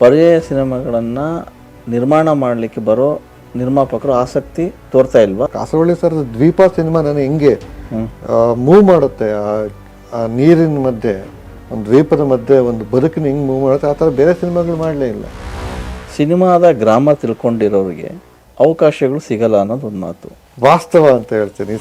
ಪರ್ಯಾಯ ಸಿನಿಮಾಗಳನ್ನು ನಿರ್ಮಾಣ ಮಾಡಲಿಕ್ಕೆ ಬರೋ ನಿರ್ಮಾಪಕರು ಆಸಕ್ತಿ ತೋರ್ತಾ ಇಲ್ವಾ? ಕಾಸರವಳ್ಳಿ ಸರ್ ದ್ವೀಪ ಸಿನಿಮಾ ನಾನು ಹೆಂಗೆ ಮೂವ್ ಮಾಡುತ್ತೆ ಆ- ಆ ನೀರಿನ ಮಧ್ಯೆ ಒಂದು ದ್ವೀಪದ ಮಧ್ಯೆ ಒಂದು ಬದುಕಿನ ಹಿಂಗೆ ಮೂವ್ ಮಾಡುತ್ತೆ ಆ ಥರ ಬೇರೆ ಸಿನಿಮಾಗಳು ಮಾಡಲೇ ಇಲ್ಲ. ಸಿನಿಮಾದ ಗ್ರಾಮ ತಿಳ್ಕೊಂಡಿರೋರಿಗೆ ಅವಕಾಶಗಳು ಸಿಗಲ್ಲ ಅನ್ನೋದು ಒಂದು ಮಾತು. ವಾಸ್ತವ ಅಂತ ಹೇಳ್ತೀನಿ.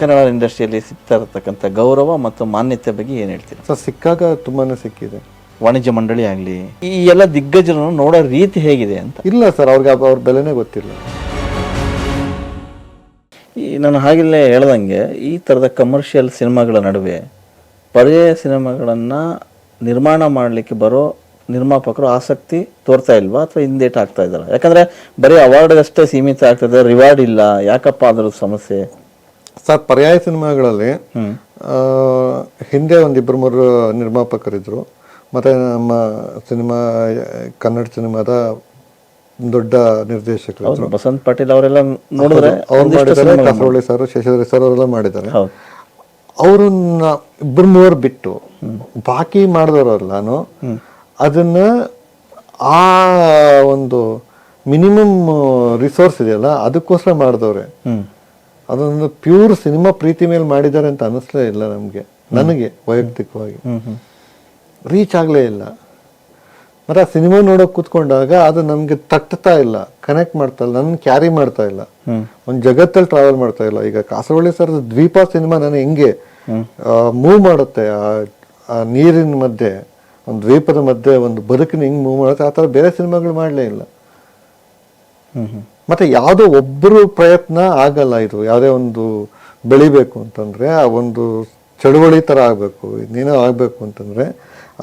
ಕನ್ನಡ ಇಂಡಸ್ಟ್ರಿಯಲ್ಲಿ ಸಿಗ್ತಾ ಇರತಕ್ಕಂಥ ಗೌರವ ಮತ್ತು ಮಾನ್ಯತೆ ಬಗ್ಗೆ ಏನು ಹೇಳ್ತೀರಾ? ಸರ್ ಸಿಕ್ಕಾಗ ತುಂಬಾನೇ ಸಿಕ್ಕಿದೆ. ವಾಣಿಜ್ಯ ಮಂಡಳಿ ಆಗಲಿ ಈ ಎಲ್ಲ ದಿಗ್ಗಜರನ್ನು ನೋಡೋ ರೀತಿ ಹೇಗಿದೆ ಅಂತ? ಇಲ್ಲ ಸರ್ ಅವ್ರಿಗೆ ಅವ್ರ ಬೆಲೆನೇ ಗೊತ್ತಿಲ್ಲ. ಈ ನಾನು ಹಾಗೆಲ್ಲೇ ಹೇಳ್ದಂಗೆ ಈ ಥರದ ಕಮರ್ಷಿಯಲ್ ಸಿನಿಮಾಗಳ ನಡುವೆ ಪರ್ಯಾಯ ಸಿನಿಮಾಗಳನ್ನು ನಿರ್ಮಾಣ ಮಾಡಲಿಕ್ಕೆ ಬರೋ ನಿರ್ಮಾಪಕರು ಆಸಕ್ತಿ ತೋರ್ತಾ ಇಲ್ವಾ ಅಥವಾ ಹಿಂದೇಟ್ ಆಗ್ತಾ ಇದ್ದಾರೆ? ಯಾಕಂದರೆ ಬರೀ ಅವಾರ್ಡ್ಗಷ್ಟೇ ಸೀಮಿತ ಆಗ್ತದೆ ರಿವಾರ್ಡ್ ಇಲ್ಲ ಯಾಕಪ್ಪ ಅದರ ಸಮಸ್ಯೆ? ಸರ್ ಪರ್ಯಾಯ ಸಿನಿಮಾಗಳಲ್ಲಿ ಹಿಂದೆ ಒಂದಿಬ್ಬರು ಮೂರು ನಿರ್ಮಾಪಕರಿದ್ರು ಮತ್ತೆ ನಮ್ಮ ಸಿನಿಮಾ ಕನ್ನಡ ಸಿನಿಮಾದ ದೊಡ್ಡ ನಿರ್ದೇಶಕರು ಬಸಂತ್ ಪಾಟೀಲ್ ಅವರೆಲ್ಲ ನೋಡಿದ್ರೆ ಅವ್ರು ಮಾಡಿದ್ದಾರೆ ಕಾಸರವಳ್ಳಿ ಸರ್ ಶೇಷಾದ್ರಿ ಸರ್ ಅವರೆಲ್ಲ ಮಾಡಿದ್ದಾರೆ. ಅವರನ್ನ ಇಬ್ಬರು ಮೂವರು ಬಿಟ್ಟು ಬಾಕಿ ಮಾಡಿದವರಲ್ಲಾನು ಅದನ್ನ ಆ ಒಂದು ಮಿನಿಮಮ್ ರಿಸೋರ್ಸ್ ಇದೆಯಲ್ಲ ಅದಕ್ಕೋಸ್ಕರ ಮಾಡಿದವ್ರೆ. ಅದೊಂದು ಪ್ಯೂರ್ ಸಿನಿಮಾ ಪ್ರೀತಿ ಮೇಲೆ ಮಾಡಿದ್ದಾರೆ ಅಂತ ಅನಿಸ್ಲೇ ಇಲ್ಲ ನಮಗೆ. ನನಗೆ ವೈಯಕ್ತಿಕವಾಗಿ. ರೀಚ್ ಆಗಲೇ ಇಲ್ಲ. ಮತ್ತು ಆ ಸಿನಿಮಾ ನೋಡೋಕೆ ಕೂತ್ಕೊಂಡಾಗ ಅದು ನಮಗೆ ತಟ್ಟತಾ ಇಲ್ಲ ಕನೆಕ್ಟ್ ಮಾಡ್ತಾ ಇಲ್ಲ ನನ್ನ ಕ್ಯಾರಿ ಮಾಡ್ತಾ ಇಲ್ಲ. ಒಂದು ಜಗತ್ತಲ್ಲಿ ಟ್ರಾವೆಲ್ ಮಾಡ್ತಾ ಇಲ್ಲ. ಈಗ ಕಾಸರವಳ್ಳಿ ಸರ್ ದ್ವೀಪ ಸಿನಿಮಾ ನಾನು ಹೆಂಗೆ ಮೂವ್ ಮಾಡುತ್ತೆ ಆ- ನೀರಿನ ಮಧ್ಯೆ ಒಂದು ದ್ವೀಪದ ಮಧ್ಯೆ ಒಂದು ಬದುಕಿನ ಹಿಂಗೆ ಮೂವ್ ಮಾಡುತ್ತೆ ಆ ಥರ ಬೇರೆ ಸಿನಿಮಾಗಳು ಮಾಡಲೇ ಇಲ್ಲ. ಮತ್ತೆ ಯಾವುದೋ ಒಬ್ಬರು ಪ್ರಯತ್ನ ಆಗಲ್ಲ ಇದು. ಯಾವುದೇ ಒಂದು ಬೆಳಿಬೇಕು ಅಂತಂದರೆ ಆ ಒಂದು ಚಳುವಳಿ ಥರ ಆಗಬೇಕು ಇನ್ನೇನೋ ಆಗಬೇಕು ಅಂತಂದರೆ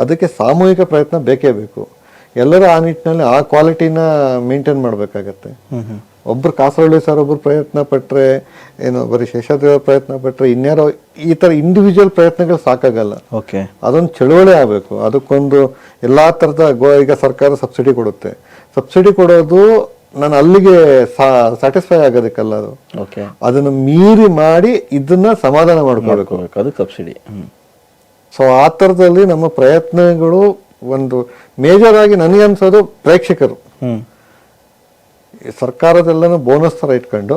ಅದಕ್ಕೆ ಸಾಮೂಹಿಕ ಪ್ರಯತ್ನ ಬೇಕೇ ಬೇಕು. ಎಲ್ಲರೂ ಆ ನಿಟ್ಟಿನಲ್ಲಿ ಆ ಕ್ವಾಲಿಟಿನ ಮೇಂಟೈನ್ ಮಾಡಬೇಕಾಗತ್ತೆ. ಒಬ್ರು ಕಾಸರಳ್ಳಿ ಸರ್ ಒಬ್ರು ಪ್ರಯತ್ನ ಪಟ್ಟರೆ ಏನು ಬರೀ ಶೇಷಾದ್ರಿ ಅವ್ರು ಪ್ರಯತ್ನ ಪಟ್ಟರೆ ಇನ್ಯಾರೋ ಈ ಥರ ಇಂಡಿವಿಜುವಲ್ ಪ್ರಯತ್ನಗಳು ಸಾಕಾಗಲ್ಲ. ಓಕೆ. ಅದೊಂದು ಚಳುವಳಿ ಆಗಬೇಕು. ಅದಕ್ಕೊಂದು ಎಲ್ಲ ಥರದ ಗೋ ಈಗ ಸರ್ಕಾರ ಸಬ್ಸಿಡಿ ಕೊಡುತ್ತೆ. ಸಬ್ಸಿಡಿ ಕೊಡೋದು ನಾನು ಅಲ್ಲಿಗೆ ಸ್ಯಾಟಿಸ್ಫೈ ಆಗೋದಕ್ಕಲ್ಲ ಅದು. ಓಕೆ ಅದನ್ನು ಮೀರಿ ಮಾಡಿ ಇದನ್ನ ಸಮಾಧಾನ ಮಾಡ್ಕೋಬೇಕು. ಮಾಡ್ಕೋಬೇಕು. ಅದು ಸಬ್ಸಿಡಿ. ಸೊ ಆ ಥರದಲ್ಲಿ ನಮ್ಮ ಪ್ರಯತ್ನಗಳು ಒಂದು ಮೇಜರ್ ಆಗಿ ನನಗೆ ಅನ್ಸೋದು ಪ್ರೇಕ್ಷಕರು. ಸರ್ಕಾರದೆಲ್ಲನೂ ಬೋನಸ್ ಥರ ಇಟ್ಕೊಂಡು.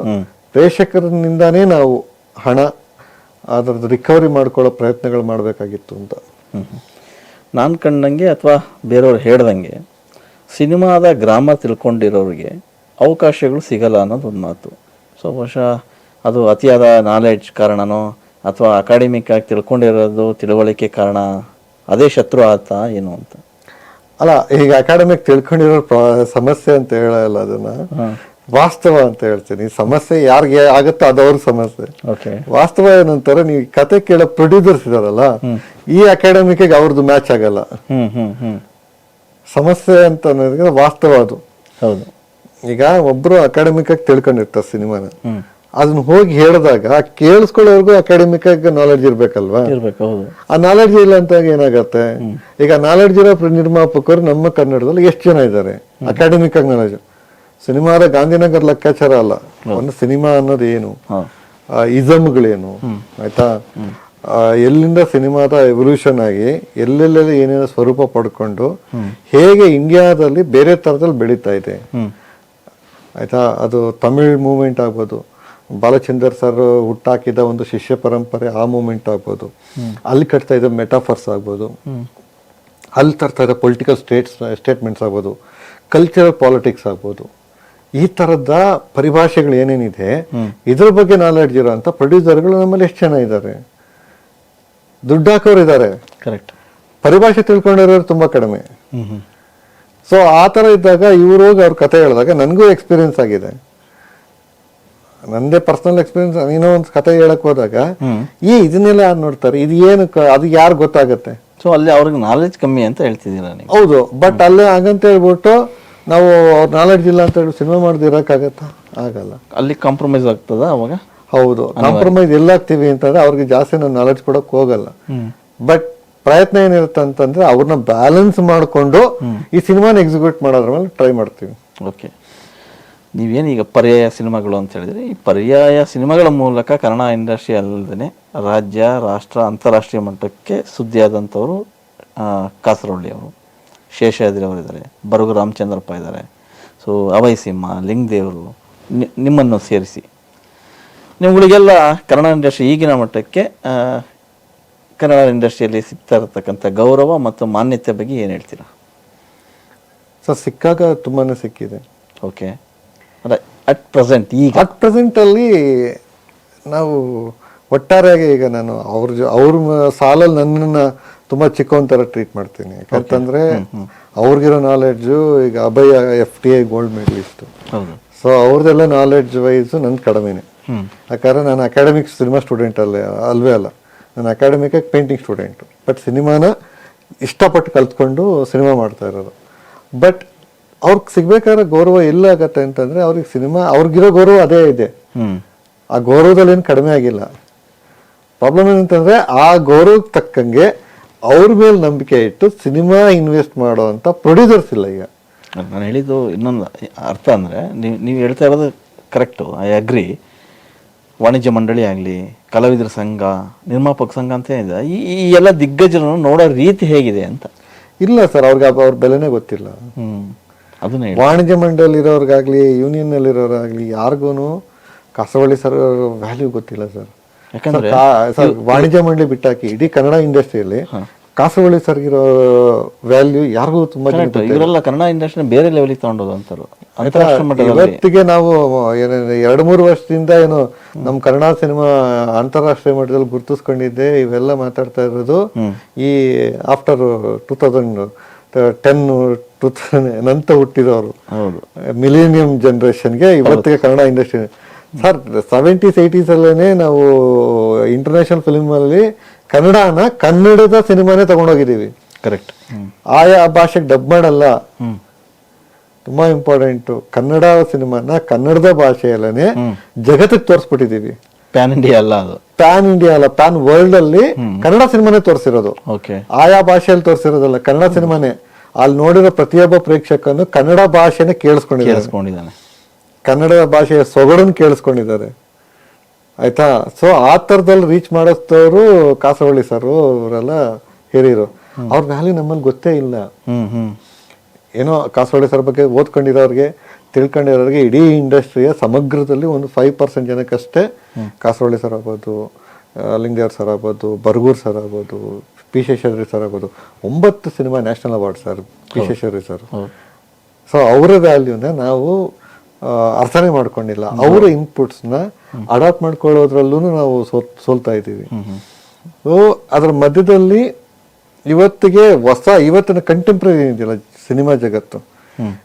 ಪ್ರೇಕ್ಷಕರಿಂದಾನೇ ನಾವು ಹಣ ಅದರದ್ದು ರಿಕವರಿ ಮಾಡ್ಕೊಳ್ಳೋ ಪ್ರಯತ್ನಗಳು ಮಾಡಬೇಕಾಗಿತ್ತು ಅಂತ. ನಾನು ಕಂಡಂಗೆ ಅಥವಾ ಬೇರೆಯವ್ರು ಹೇಳ್ದಂಗೆ ಸಿನಿಮಾದ ಗ್ರಾಮರ್ ತಿಳ್ಕೊಂಡಿರೋರಿಗೆ ಅವಕಾಶಗಳು ಸಿಗಲ್ಲ ಅನ್ನೋದು ಒಂದು ಮಾತು. ಸೊ ಬಹುಶಃ ಅದು ಅತಿಯಾದ ನಾಲೆಡ್ಜ್ ಕಾರಣನೋ ಅಥವಾ ಅಕಾಡೆಮಿಕ್ ಆಗಿ ತಿಳ್ಕೊಂಡಿರೋದು ತಿಳುವಳಿಕೆ ಕಾರಣ ಅದೇ ಶತ್ರು ಆತ ಏನು ಅಂತ. ಅಲ್ಲ ಈಗ ಅಕಾಡೆಮಿಕ್ ತಿಳ್ಕೊಂಡಿರೋ ಪ್ರ- ಸಮಸ್ಯೆ ಅಂತ ಹೇಳಲ್ಲ ಅದನ್ನ. ವಾಸ್ತವ ಅಂತ ಹೇಳ್ತೀನಿ. ಸಮಸ್ಯೆ ಯಾರಿಗೆ ಆಗುತ್ತೋ ಅದವ್ರ ಸಮಸ್ಯೆ. ಓಕೆ ವಾಸ್ತವ ಏನಂತಾರೆ ನೀವು ಕತೆ ಕೇಳೋ ಪ್ರೊಡ್ಯೂಸರ್ಸ್ ಇದಾರಲ್ಲ ಈ ಅಕಾಡೆಮಿಕ್ ಅವ್ರದ್ದು ಮ್ಯಾಚ್ ಆಗಲ್ಲ. ಸಮಸ್ಯೆ ಅಂತ ಅನ್ನೋದಕ್ಕೆ ವಾಸ್ತವ ಅದು ಹೌದು. ಈಗ ಒಬ್ರು ಅಕಾಡೆಮಿಕ್ ಆಗಿ ತಿಳ್ಕೊಂಡಿರ್ತಾರೆ ಸಿನಿಮಾನ. ಅದನ್ನ ಹೋಗಿ ಹೇಳಿದಾಗ ಕೇಳಿಸ್ಕೊಳ್ಳೋರ್ಗು ಅಕಾಡೆಮಿಕ್ ಆಗಿ ನಾಲೆಡ್ಜ್ ಇರ್ಬೇಕಲ್ವಾ? ಆ ನಾಲೆಡ್ಜ್ ಇಲ್ಲ ಅಂತ ಏನಾಗತ್ತೆ? ಈಗ ನಾಲೆಡ್ಜ್ ಇರೋ ನಿರ್ಮಾಪಕರು ನಮ್ಮ ಕನ್ನಡದಲ್ಲಿ ಎಷ್ಟು ಜನ ಇದ್ದಾರೆ? ಅಕಾಡೆಮಿಕ್ ಆಗಿ ನಾಲೆಡ್ಜ್ ಸಿನಿಮಾದ ಗಾಂಧಿನಗರ್ ಲೆಕ್ಕಾಚಾರ ಅಲ್ಲ. ಒಂದು ಸಿನಿಮಾ ಅನ್ನೋದು ಏನು ಇಸಮ್ಗಳೇನು? ಆಯ್ತಾ? ಎಲ್ಲಿಂದ ಸಿನಿಮಾದ ಎವಲ್ಯೂಷನ್ ಆಗಿ ಎಲ್ಲೆಲ್ಲೆಲ್ಲಿ ಏನೇನೋ ಸ್ವರೂಪ ಪಡ್ಕೊಂಡು ಹೇಗೆ ಇಂಡಿಯಾದಲ್ಲಿ ಬೇರೆ ತರದಲ್ಲಿ ಬೆಳೀತಾ ಇದೆ. ಆಯ್ತಾ? ಅದು ತಮಿಳ್ ಮೂವ್ಮೆಂಟ್ ಆಗ್ಬೋದು. ಬಾಲಚಂದರ್ ಸರ್ ಹುಟ್ಟಾಕಿದ ಒಂದು ಶಿಷ್ಯ ಪರಂಪರೆ ಆ ಮೂಮೆಂಟ್ ಆಗ್ಬೋದು. ಅಲ್ಲಿ ಕಟ್ತಾ ಇದ್ದ ಮೆಟಾಫರ್ಸ್ ಆಗ್ಬೋದು. ಅಲ್ಲಿ ತರ್ತಾ ಇದ್ದ ಪೊಲಿಟಿಕಲ್ ಸ್ಟೇಟ್ಸ್ ಸ್ಟೇಟ್ಮೆಂಟ್ಸ್ ಆಗ್ಬೋದು. ಕಲ್ಚರಲ್ ಪಾಲಿಟಿಕ್ಸ್ ಆಗ್ಬೋದು. ಈ ತರದ ಪರಿಭಾಷೆಗಳು ಏನೇನಿದೆ ಇದ್ರ ಬಗ್ಗೆ ನಾಲೆಡ್ಜ್ ಇರೋ ಅಂತ ಪ್ರೊಡ್ಯೂಸರ್ಗಳು ನಮ್ಮಲ್ಲಿ ಎಷ್ಟು ಜನ ಇದ್ದಾರೆ? ದುಡ್ಡು ಹಾಕೋರು ಇದ್ದಾರೆ ಕರೆಕ್ಟ್ ಪರಿಭಾಷೆ ತಿಳ್ಕೊಂಡಿರೋರು ತುಂಬಾ ಕಡಿಮೆ. ಸೊ ಆ ಥರ ಇದ್ದಾಗ ಇವ್ರು ಹೋಗಿ ಅವ್ರ ಕತೆ ಹೇಳಿದಾಗ ನನಗೂ ಎಕ್ಸ್ಪೀರಿಯನ್ಸ್ ಆಗಿದೆ. ನಂದೇ ಪರ್ಸನಲ್ ಎಕ್ಸ್ಪೀರಿಯನ್ಸ್ ಏನೋ ಒಂದು ಕತೆ ಹೇಳಕ್ ಹೋದಾಗ ಈ ಇದನ್ನೆಲ್ಲ ಯಾರು ನೋಡ್ತಾರೆ? ಇದು ಏನು ಅದು ಯಾರು ಗೊತ್ತಾಗುತ್ತೆ? ಸೊ ಅಲ್ಲಿ ಅವ್ರಿಗೆ ನಾಲೆಜ್ ಕಮ್ಮಿ ಅಂತ ಹೇಳ್ತಿದ್ದೀರಾ ನೀವು? ಹೌದು ಬಟ್ ಅಲ್ಲೇ ಹಾಗಂತ ಹೇಳ್ಬಿಟ್ಟು ನಾವು ಅವ್ರ ನಾಲೆಡ್ಜ್ ಇಲ್ಲ ಅಂತ ಹೇಳಿ ಸಿನಿಮಾ ಮಾಡ್ದಿರಕ್ಕಾಗತ್ತಾ? ಆಗಲ್ಲ. ಅಲ್ಲಿ ಕಾಂಪ್ರಮೈಸ್ ಆಗ್ತದ ಅವಾಗ? ಹೌದು. ಕಾಂಪ್ರಮೈಸ್ ಎಲ್ಲಾಗ್ತೀವಿ ಅಂತಂದ್ರೆ ಅವ್ರಿಗೆ ಜಾಸ್ತಿ ನಾವು ನಾಲೆಜ್ ಕೊಡಕ್ ಹೋಗಲ್ಲ. ಬಟ್ ಪ್ರಯತ್ನ ಏನಿರುತ್ತೆ ಅಂತಂದ್ರೆ ಅವ್ರನ್ನ ಬ್ಯಾಲೆನ್ಸ್ ಮಾಡಿಕೊಂಡು ಈ ಸಿನಿಮಾನ ಎಕ್ಸಿಕ್ಯೂಟ್ ಮಾಡೋದ್ರ ಮೇಲೆ ಟ್ರೈ ಮಾಡ್ತೀವಿ. ಓಕೆ ನೀವೇನು ಈಗ ಪರ್ಯಾಯ ಸಿನಿಮಾಗಳು ಅಂತ ಹೇಳಿದ್ರೆ ಈ ಪರ್ಯಾಯ ಸಿನಿಮಾಗಳ ಮೂಲಕ ಕನ್ನಡ ಇಂಡಸ್ಟ್ರಿ ಅಲ್ಲದೆ ರಾಜ್ಯ ರಾಷ್ಟ್ರ ಅಂತಾರಾಷ್ಟ್ರೀಯ ಮಟ್ಟಕ್ಕೆ ಸುದ್ದಿಯಾದಂಥವರು ಆ, ಕಾಸರವಳ್ಳಿ ಅವರು ಶೇಷಾದ್ರಿ ಅವರಿದ್ದಾರೆ ಬರಗು ರಾಮಚಂದ್ರಪ್ಪ ಇದ್ದಾರೆ. ಸೊ ಅಭಯ್ ಸಿಂಹ ಲಿಂಗದೇವರು ನಿಮ್ಮನ್ನು ಸೇರಿಸಿ. ನಿಮ್ಗಳಿಗೆಲ್ಲ ಕನ್ನಡ ಇಂಡಸ್ಟ್ರಿ ಈಗಿನ ಮಟ್ಟಕ್ಕೆ ಕನ್ನಡ ಇಂಡಸ್ಟ್ರಿಯಲ್ಲಿ ಸಿಗ್ತಾ ಇರತಕ್ಕಂಥ ಗೌರವ ಮತ್ತು ಮಾನ್ಯತೆ ಬಗ್ಗೆ ಏನು ಹೇಳ್ತೀರಾ? ಸರ್ ಸಿಕ್ಕಾಗ ತುಂಬಾ ಸಿಕ್ಕಿದೆ. ಓಕೆ. ಅಲ್ಲ ಅಟ್ ಪ್ರೆಸೆಂಟ್ ಈಗ. ಅಟ್ ಪ್ರೆಸೆಂಟಲ್ಲಿ ನಾವು ಒಟ್ಟಾರೆಯಾಗಿ ಈಗ ನಾನು ಅವ್ರ ಜೊ- ಅವ್ರ ಸಾಲಲ್ಲಿ ನನ್ನನ್ನು ತುಂಬ ಚಿಕ್ಕವನ್ ಥರ ಟ್ರೀಟ್ ಮಾಡ್ತೀನಿ. ಯಾಕಂತಂದರೆ ಅವ್ರಿಗಿರೋ ನಾಲೆಡ್ಜು ಈಗ Abhaya F T I gold medalist ಹೌದು. ಸೊ ಅವ್ರದ್ದೆಲ್ಲ ನಾಲೆಡ್ಜ್ ವೈಸು ನನ್ನ ಕಡಿಮೆನೆ. ಯಾಕಂದ್ರೆ ನಾನು ಅಕಾಡೆಮಿಕ್ ಸಿನಿಮಾ ಸ್ಟೂಡೆಂಟ್ ಅಲ್ಲೇ ಅಲ್ವೇ ಅಲ್ಲ. ನಾನು ಅಕಾಡೆಮಿಕ್ ಪೇಂಟಿಂಗ್ ಸ್ಟೂಡೆಂಟ್ ಬಟ್ ಸಿನಿಮಾನ ಇಷ್ಟಪಟ್ಟು ಕಲ್ತ್ಕೊಂಡು ಸಿನಿಮಾ ಮಾಡ್ತಾ ಇರೋದು. ಬಟ್ ಅವ್ರಿಗೆ ಸಿಗ್ಬೇಕಾದ್ರೆ ಗೌರವ ಎಲ್ಲಾಗತ್ತೆ ಅಂತಂದ್ರೆ ಅವ್ರಿಗೆ ಸಿನಿಮಾ ಅವ್ರಿಗಿರೋ ಗೌರವ ಅದೇ ಇದೆ. ಆ ಗೌರವದಲ್ಲಿ ಏನು ಕಡಿಮೆ ಆಗಿಲ್ಲ. ಪ್ರಾಬ್ಲಮ್ ಏನಂತಂದ್ರೆ ಆ ಗೌರವಕ್ಕೆ ತಕ್ಕಂಗೆ ಅವ್ರ ಮೇಲೆ ನಂಬಿಕೆ ಇಟ್ಟು ಸಿನಿಮಾ ಇನ್ವೆಸ್ಟ್ ಮಾಡೋ ಅಂತ ಪ್ರೊಡ್ಯೂಸರ್ಸ್ ಇಲ್ಲ ಈಗ. ನಾನು ಹೇಳಿದ್ದು ಇನ್ನೊಂದು ಅರ್ಥ ಅಂದರೆ ನೀವು ನೀವು ಹೇಳ್ತಾ ಇರೋದು ಕರೆಕ್ಟು ಐ ಅಗ್ರಿ ವಾಣಿಜ್ಯ ಮಂಡಳಿ ಆಗಲಿ ಕಲಾವಿದರ ಸಂಘ ನಿರ್ಮಾಪಕ ಸಂಘ ಅಂತ ಏನಿದೆ ಈ ಈ ಎಲ್ಲ ದಿಗ್ಗಜರನ್ನು ನೋಡೋ ರೀತಿ ಹೇಗಿದೆ ಅಂತ. ಇಲ್ಲ ಸರ್ ಅವ್ರಿಗೆ ಅದು ಅವ್ರ ಬೆಲೆನೇ ಗೊತ್ತಿಲ್ಲ. ಹ್ಞೂ ಅದನ್ನೇ ಹೇಳಿ. ವಾಣಿಜ್ಯ ಮಂಡಳಿ ಇರೋರ್ಗಾಗ್ಲಿ ಯೂನಿಯನ್ನಲ್ಲಿ ಇರೋರಾಗ್ಲಿ ಯಾರಿಗೂ ಕಾಸವಳ್ಳಿ ಸರ್ ವ್ಯಾಲ್ಯೂ ಗೊತ್ತಿಲ್ಲ ಸರ್. ಯಾಕಂದ್ರೆ ಸರ್ ವಾಣಿಜ್ಯ ಮಂಡಳಿ ಬಿಟ್ಟಾಕಿ ಇಡೀ ಕನ್ನಡ ಇಂಡಸ್ಟ್ರಿಯಲ್ಲಿ ಕಾಸರವಳ್ಳಿ ಸರ್ ಇರೋ ವ್ಯಾಲ್ಯೂ ಯಾರಿಗೂ ತುಂಬಾ ಕರೆಕ್ಟ್ ಇವರೆಲ್ಲ ಕನ್ನಡ ಇಂಡಸ್ಟ್ರಿ ಬೇರೆ ಲೆವೆಲಿಗೆ ತಗೊಂಡೋದು ಅಂತಾರೆ. ಅಂತಾರಾಷ್ಟ್ರೀಯ ಮಟ್ಟದಲ್ಲಿ. ಇವತ್ತಿಗೆ ನಾವು ಏನೇನು ಎರಡು ಮೂರು ವರ್ಷದಿಂದ ಏನು ನಮ್ಮ ಕನ್ನಡ ಸಿನಿಮಾ ಅಂತಾರಾಷ್ಟ್ರೀಯ ಮಟ್ಟದಲ್ಲಿ ಗುರುತಿಸ್ಕೊಂಡಿದ್ದೆ ಇವೆಲ್ಲ ಮಾತಾಡ್ತಾ ಇರೋದು ಈ after two thousand ten two thousand ನಂತರ ಹುಟ್ಟಿದವರು. ಮಿಲೇನಿಯಂ ಜನರೇಷನ್ಗೆ ಇವತ್ತಿಗೆ Kannada industry sir seventies eighties ಅಲ್ಲೇನೆ ನಾವು ಇಂಟರ್ನ್ಯಾಷನಲ್ ಫಿಲ್ಮ್ ಅಲ್ಲಿ ಕನ್ನಡನ ಕನ್ನಡದ ಸಿನಿಮಾನೇ ತಗೊಂಡೋಗಿದ್ದೀವಿ. ಕರೆಕ್ಟ್ ಆಯಾ ಭಾಷೆಗೆ ಡಬ್ ಮಾಡಲ್ಲ. ತುಂಬಾ ಇಂಪಾರ್ಟೆಂಟ್ ಕನ್ನಡ ಸಿನಿಮಾನ ಕನ್ನಡದ ಭಾಷೆಯಲ್ಲೇ ಜಗತ್ತಿಗೆ ತೋರಿಸ್ಬಿಟ್ಟಿದೀವಿ ಪ್ಯಾನ್ ಇಂಡಿಯಾ ಅಲ್ಲ ಅದು. ಪ್ಯಾನ್ ಇಂಡಿಯಾ ಅಲ್ಲ ಪ್ಯಾನ್ ವರ್ಲ್ಡ್ ಅಲ್ಲಿ ಕನ್ನಡ ಸಿನಿಮಾನೇ ತೋರಿಸಿರೋದು. ಆಯಾ ಭಾಷೆಯಲ್ಲಿ ತೋರಿಸಿರೋದಲ್ಲ ಕನ್ನಡ ಸಿನಿಮಾನೇ. ಅಲ್ಲಿ ನೋಡಿರೋ ಪ್ರತಿಯೊಬ್ಬ ಪ್ರೇಕ್ಷಕನು ಕನ್ನಡ ಭಾಷೆನೇ ಕೇಳಿಸ್ಕೊಂಡಿದ್ದಾರೆ ಕೇಳಿಸ್ಕೊಂಡಿದ್ದಾನೆ. ಕನ್ನಡ ಭಾಷೆಯ ಸೊಗಡನ್ನು ಕೇಳಿಸ್ಕೊಂಡಿದ್ದಾರೆ. ಆಯ್ತಾ? ಸೊ ಆ ಥರದಲ್ಲಿ ರೀಚ್ ಮಾಡಿಸ್ತವರು ಕಾಸರವಳ್ಳಿ ಸರ್ ಅವರೆಲ್ಲ ಹಿರಿಯರು. ಅವ್ರ ವ್ಯಾಲ್ಯೂ ನಮ್ಮಲ್ಲಿ ಗೊತ್ತೇ ಇಲ್ಲ. ಏನೋ ಕಾಸವಳ್ಳಿ ಸರ್ ಬಗ್ಗೆ ಓದ್ಕೊಂಡಿರೋರಿಗೆ ತಿಳ್ಕೊಂಡಿರೋರಿಗೆ ಇಡೀ ಇಂಡಸ್ಟ್ರಿಯ ಸಮಗ್ರದಲ್ಲಿ ಒಂದು ಫೈವ್ ಪರ್ಸೆಂಟ್ ಜನಕ್ಕಷ್ಟೇ ಕಾಸರವಳ್ಳಿ ಸರ್ ಆಗ್ಬೋದು ಲಿಂಗದೇವ್ರ ಸರ್ ಆಗ್ಬೋದು ಬರ್ಗೂರ್ ಸರ್ ಆಗ್ಬೋದು ಪಿ ಶೇಷಾದ್ರಿ ಸರ್ ಆಗ್ಬೋದು. ಒಂಬತ್ತು cinema national award sir P Seshadri sir so ಅವರ ವ್ಯಾಲ್ಯೂನ ನಾವು ಅರ್ಥನೇ ಮಾಡ್ಕೊಂಡಿಲ್ಲ. ಅವರ ಇನ್ಪುಟ್ಸ್ನ ಅಡಾಪ್ಟ್ ಮಾಡ್ಕೊಳ್ಳೋದ್ರಲ್ಲೂ ನಾವು ಸೋಲ್ ಸೋಲ್ತಾ ಇದ್ದೀವಿ. ಸೊ ಅದರ ಮಧ್ಯದಲ್ಲಿ ಇವತ್ತಿಗೆ ಹೊಸ ಇವತ್ತಿನ ಕಂಟೆಂಪ್ರರಿ ಇದೆಯಲ್ಲ ಸಿನಿಮಾ ಜಗತ್ತು.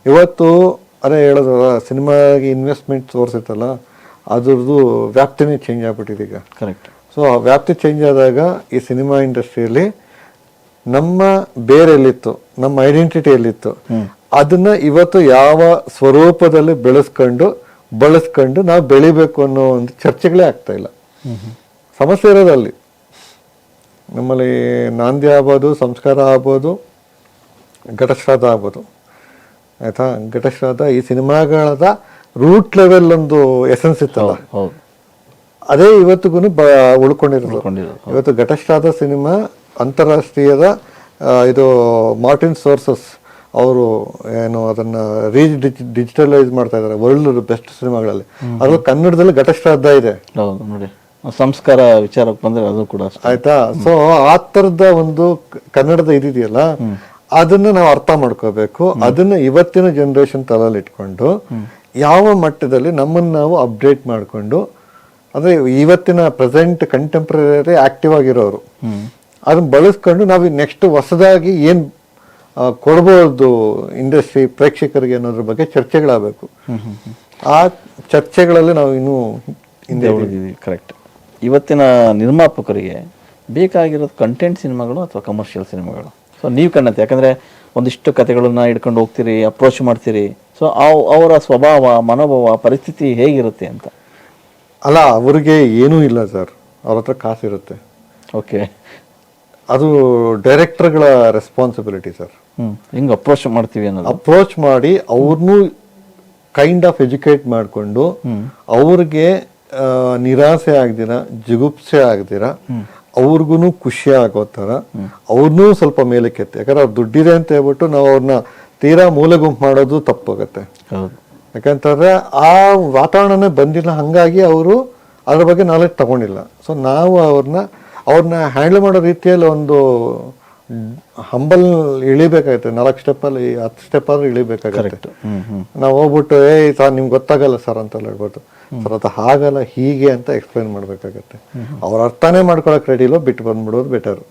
ಇವತ್ತು ಅದೇ ಹೇಳೋದಲ್ಲ ಸಿನಿಮಾಗೆ ಇನ್ವೆಸ್ಟ್ಮೆಂಟ್ ಸೋರ್ಸ್ ಇತ್ತಲ್ಲ ಅದ್ರದ್ದು ವ್ಯಾಪ್ತಿನೇ ಚೇಂಜ್ ಆಗ್ಬಿಟ್ಟಿದೆ ಈಗ. ಕರೆಕ್ಟ್ ಸೊ ಆ ವ್ಯಾಪ್ತಿ ಚೇಂಜ್ ಆದಾಗ ಈ ಸಿನಿಮಾ ಇಂಡಸ್ಟ್ರಿಯಲ್ಲಿ ನಮ್ಮ ಬೇರೆ ಎಲ್ಲಿತ್ತು ನಮ್ಮ ಐಡೆಂಟಿಟಿ ಎಲ್ಲಿತ್ತು ಅದನ್ನ ಇವತ್ತು ಯಾವ ಸ್ವರೂಪದಲ್ಲಿ ಬೆಳೆಸ್ಕೊಂಡು ಬಳಸ್ಕೊಂಡು ನಾವು ಬೆಳಿಬೇಕು ಅನ್ನೋ ಒಂದು ಚರ್ಚೆಗಳೇ ಆಗ್ತಾ ಇಲ್ಲ. ಸಮಸ್ಯೆ ಇರೋದು ಅಲ್ಲಿ ನಮ್ಮಲ್ಲಿ ನಾಂದಿ ಆಗ್ಬೋದು ಸಂಸ್ಕಾರ ಆಗ್ಬೋದು ಘಟಶ್ರಾದ ಆಗ್ಬೋದು. ಆಯ್ತಾ? ಘಟಶ್ರಾದ ಈ ಸಿನಿಮಾಗಳದ ರೂಟ್ ಲೆವೆಲ್ ಒಂದು ಎಸೆನ್ಸ್ ಇತ್ತಲ್ಲ. ಅದೇ ಇವತ್ತಿಗೂ ಬ ಉಳ್ಕೊಂಡಿರೋದು, ಇವತ್ತು ಘಟಶ್ರಾದ ಸಿನಿಮಾ ಅಂತಾರಾಷ್ಟ್ರೀಯದ ಇದು ಮಾರ್ಟಿನ್ ಸೋರ್ಸಸ್ ಅವರು ಏನು ಅದನ್ನ ರೀಚ್ ಡಿಜಿಟಲೈಸ್ ಮಾಡ್ತಾ ಇದ್ದಾರೆ ವರ್ಲ್ಡ್ ಬೆಸ್ಟ್ ಸಿನಿಮಾಗಳಲ್ಲಿ. ಅದು ಕನ್ನಡದಲ್ಲಿ ಘಟಶ್ರಾದ್ದ ಇದೆ. ಹೌದು ನೋಡಿ. ಸಂಸ್ಕಾರ ವಿಚಾರಕ್ಕೆ ಬಂದ್ರೆ ಅದು ಕೂಡ ಆಯ್ತಾ? ಸೊ ಆ ತರದ ಒಂದು ಕನ್ನಡದ ಇದಿದೆಯಲ್ಲ ಅದನ್ನ ನಾವು ಅರ್ಥ ಮಾಡ್ಕೋಬೇಕು. ಅದನ್ನ ಇವತ್ತಿನ ಜನರೇಷನ್ ತಲೆಯಲ್ಲಿ ಇಟ್ಕೊಂಡು ಯಾವ ಮಟ್ಟದಲ್ಲಿ ನಮ್ಮನ್ನ ನಾವು ಅಪ್ಡೇಟ್ ಮಾಡ್ಕೊಂಡು ಅಂದ್ರೆ ಇವತ್ತಿನ ಪ್ರೆಸೆಂಟ್ ಕಂಟೆಂಪ್ರರಿ ಆಕ್ಟಿವ್ ಆಗಿರೋರು. ಅದನ್ನ ಬಳಸ್ಕೊಂಡು ನಾವು ನೆಕ್ಸ್ಟ್ ಹೊಸದಾಗಿ ಏನ್ ಕೊಡ್ಬೋದು ಇಂಡಸ್ಟ್ರಿ ಪ್ರೇಕ್ಷಕರಿಗೆ ಅನ್ನೋದ್ರ ಬಗ್ಗೆ ಚರ್ಚೆಗಳಾಗಬೇಕು. ಆ ಚರ್ಚೆಗಳಲ್ಲಿ ನಾವು ಇನ್ನೂ ಹಿಂದೆ ಉಳಿದಿದ್ದೀವಿ. ಕರೆಕ್ಟ್ ಇವತ್ತಿನ ನಿರ್ಮಾಪಕರಿಗೆ ಬೇಕಾಗಿರೋದು ಕಂಟೆಂಟ್ ಸಿನಿಮಾಗಳು ಅಥವಾ ಕಮರ್ಷಿಯಲ್ ಸಿನಿಮಾಗಳು? ಸೊ ನೀವು ಕಣ್ಣತ್ತೆ ಯಾಕಂದರೆ ಒಂದಿಷ್ಟು ಕತೆಗಳನ್ನ ಹಿಡ್ಕೊಂಡು ಹೋಗ್ತೀರಿ ಅಪ್ರೋಚ್ ಮಾಡ್ತೀರಿ. ಸೊ ಅವರ ಸ್ವಭಾವ ಮನೋಭಾವ ಪರಿಸ್ಥಿತಿ ಹೇಗಿರುತ್ತೆ ಅಂತ? ಅಲ್ಲ ಅವರಿಗೆ ಏನೂ ಇಲ್ಲ ಸರ್. ಅವ್ರ ಹತ್ರ ಕಾಸಿರುತ್ತೆ. ಓಕೆ ಅದು ಡೈರೆಕ್ಟರ್ಗಳ ರೆಸ್ಪಾನ್ಸಿಬಿಲಿಟಿ ಸರ್ ಹಿಂಗೆ ಅಪ್ರೋಚ್ ಮಾಡ್ತೀವಿ ಅನ್ನೋದು? ಅಪ್ರೋಚ್ ಮಾಡಿ ಅವ್ರನ್ನೂ ಕೈಂಡ್ ಆಫ್ ಎಜುಕೇಟ್ ಮಾಡಿಕೊಂಡು ಅವ್ರಿಗೆ ನಿರಾಸೆ ಆಗ್ದಿರ ಜಿಗುಪ್ಸೆ ಆಗ್ದಿರ ಅವ್ರಿಗೂ ಖುಷಿ ಆಗೋ ಥರ ಅವ್ರನ್ನೂ ಸ್ವಲ್ಪ ಮೇಲಕ್ಕೆ ಎತ್ತಿ ಯಾಕಂದ್ರೆ ಅವ್ರು ದುಡ್ಡಿದೆ ಅಂತ ಹೇಳ್ಬಿಟ್ಟು ನಾವು ಅವ್ರನ್ನ ತೀರಾ ಮೂಲೆ ಗುಂಪು ಮಾಡೋದು ತಪ್ಪಾಗತ್ತೆ. ಯಾಕಂತಂದ್ರೆ ಆ ವಾತಾವರಣನೇ ಬಂದಿಲ್ಲ ಹಂಗಾಗಿ ಅವರು ಅದ್ರ ಬಗ್ಗೆ ನಾಲೆಜ್ ತಗೊಂಡಿಲ್ಲ. ಸೊ ನಾವು ಅವ್ರನ್ನ ಅವ್ರನ್ನ ಹ್ಯಾಂಡಲ್ ಮಾಡೋ ರೀತಿಯಲ್ಲಿ ಒಂದು ಹಂಬಲ್ ಇಳಿಬೇಕಾಗುತ್ತೆ. ನಾಲ್ಕು ಸ್ಟೆಪ್ಪಲ್ಲಿ ಹತ್ತು ಸ್ಟೆಪ್ ಆದ್ರೂ ಇಳಿಬೇಕಾಗತ್ತೆ. ನಾವು ಹೋಗ್ಬಿಟ್ಟು ಏ ಸರ್ ನಿಮ್ಗೆ ಗೊತ್ತಾಗಲ್ಲ ಸರ್ ಅಂತ ಹೇಳ್ಬೋದು ಸರ್ ಅದು ಹಾಗಲ್ಲ ಹೀಗೆ ಅಂತ ಎಕ್ಸ್ಪ್ಲೈನ್ ಮಾಡ್ಬೇಕಾಗತ್ತೆ. ಅವ್ರ ಅರ್ಥನೇ ಮಾಡ್ಕೊಳಕ್ ರೆಡಿ ಇಲ್ಲ ಬಿಟ್ಟು ಬಂದ್ಬಿಡೋದು ಬೆಟರ್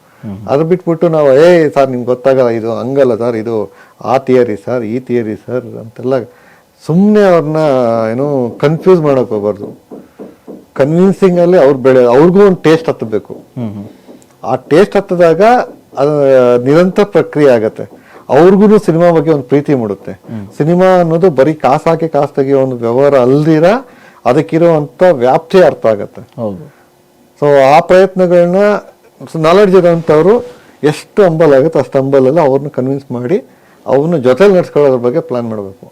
ಅದು ಬಿಟ್ಬಿಟ್ಟು ನಾವು ಏ ಸರ್ ನಿಮ್ಗೆ ಗೊತ್ತಾಗಲ್ಲ ಇದು ಹಂಗಲ್ಲ ಸರ್ ಇದು ಆ ಥಿಯರಿ ಸರ್ ಈ ಥಿಯರಿ ಸರ್ ಅಂತೆಲ್ಲ ಸುಮ್ಮನೆ ಅವ್ರನ್ನ ಏನು ಕನ್ಫ್ಯೂಸ್ ಮಾಡೋಕೆ ಹೋಗ್ಬಾರ್ದು. ಕನ್ವಿನ್ಸಿಂಗ್ ಅಲ್ಲಿ ಅವ್ರು ಬೆಳೆ ಅವ್ರಿಗೂ ಒಂದು ಟೇಸ್ಟ್ ಹತ್ತಬೇಕು. ಆ ಟೇಸ್ಟ್ ಹತ್ತದಾಗ ಅದು ನಿರಂತರ ಪ್ರಕ್ರಿಯೆ ಆಗತ್ತೆ. ಅವ್ರಿಗೂ ಸಿನಿಮಾ ಬಗ್ಗೆ ಒಂದು ಪ್ರೀತಿ ಮೂಡುತ್ತೆ. ಸಿನಿಮಾ ಅನ್ನೋದು ಬರೀ ಕಾಸು ಹಾಕಿ ಕಾಸು ತೆಗಿಯೋ ಒಂದು ವ್ಯವಹಾರ ಅಲ್ದಿರ ಅದಕ್ಕಿರುವಂತ ವ್ಯಾಪ್ತಿ ಅರ್ಥ ಆಗತ್ತೆ. ಹೌದು. ಸೊ ಆ ಪ್ರಯತ್ನಗಳನ್ನ ನಾಲೆಡ್ಜ್ ಇರೋಂಥವ್ರು ಎಷ್ಟು ಹಂಬಲ್ ಆಗುತ್ತೆ ಅಷ್ಟು ಹಂಬಲಲ್ಲಿ ಅವ್ರನ್ನ ಕನ್ವಿನ್ಸ್ ಮಾಡಿ ಅವ್ರನ್ನ ಜೊತೆಲಿ ನಡ್ಸ್ಕೊಳ್ಳೋದ್ರ ಬಗ್ಗೆ ಪ್ಲಾನ್ ಮಾಡಬೇಕು.